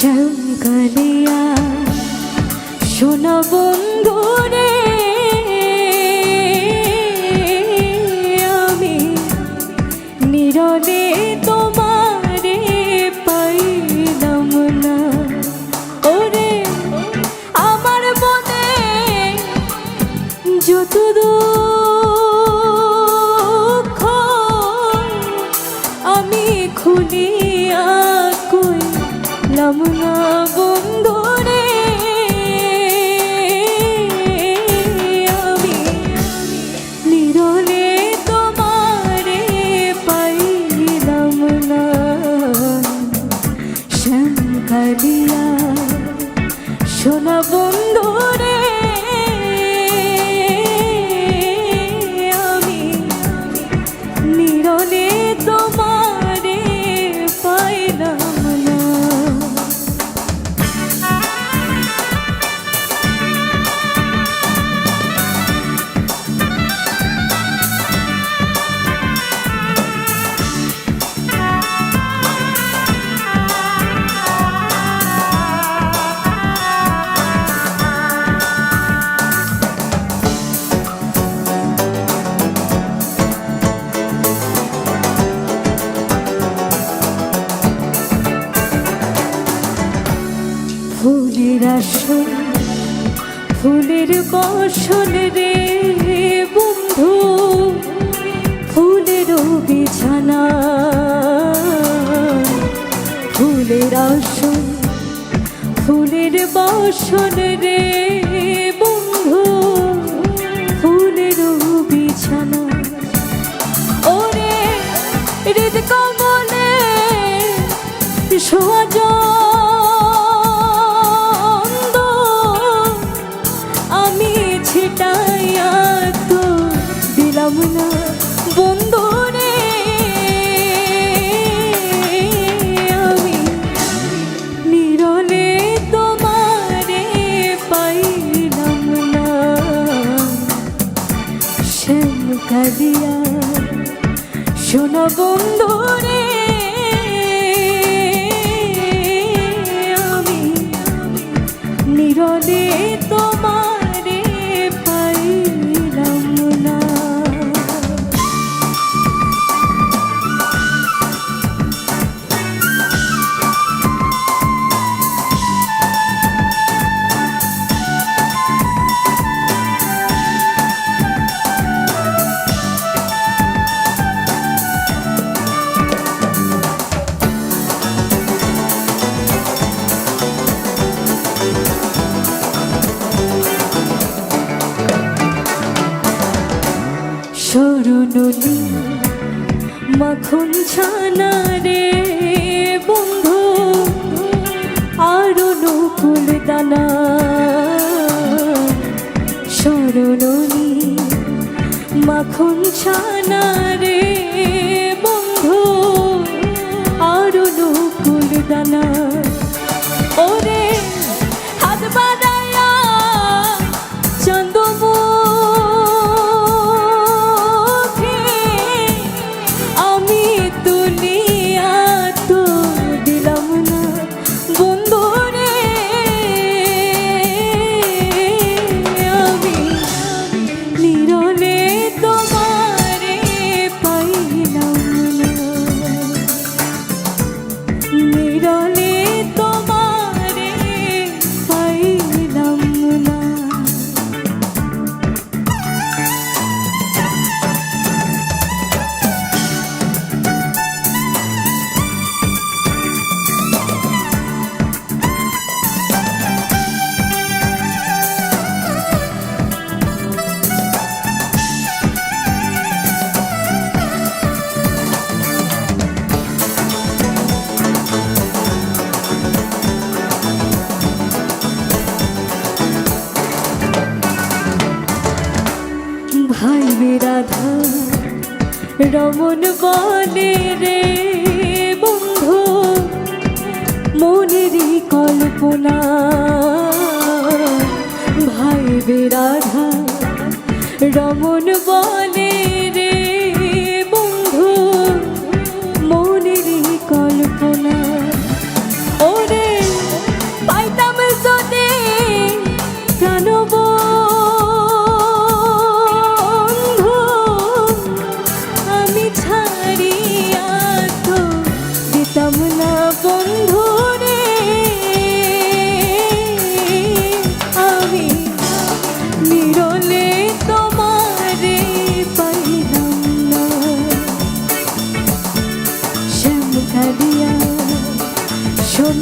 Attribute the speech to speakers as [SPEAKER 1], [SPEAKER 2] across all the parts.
[SPEAKER 1] শ্যামকালিয়া সোনা বন্ধু রে আমি নিরদে তোমারে শ্যামকালিয়া সোনা বন্ধু ফুলের আসন ফুলের বসন রে বন্ধু, ফুলের বিছানা ফুলের আসন, ফুলের বসন রে বন্ধু, ফুলের বিছানা কমলে সোয়াজন্দ ছিটাইয়া তো দিলাম না। সরুনলি মাখন ছানা রে বন্ধু আরও নকুল দানা সরুনলি মাখন ছানা রে নিরলে রমন বলে রে বন্ধু মনেরই কল্পনা। ভাই বিরাধা রমন বলে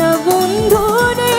[SPEAKER 1] বন্ধু রে।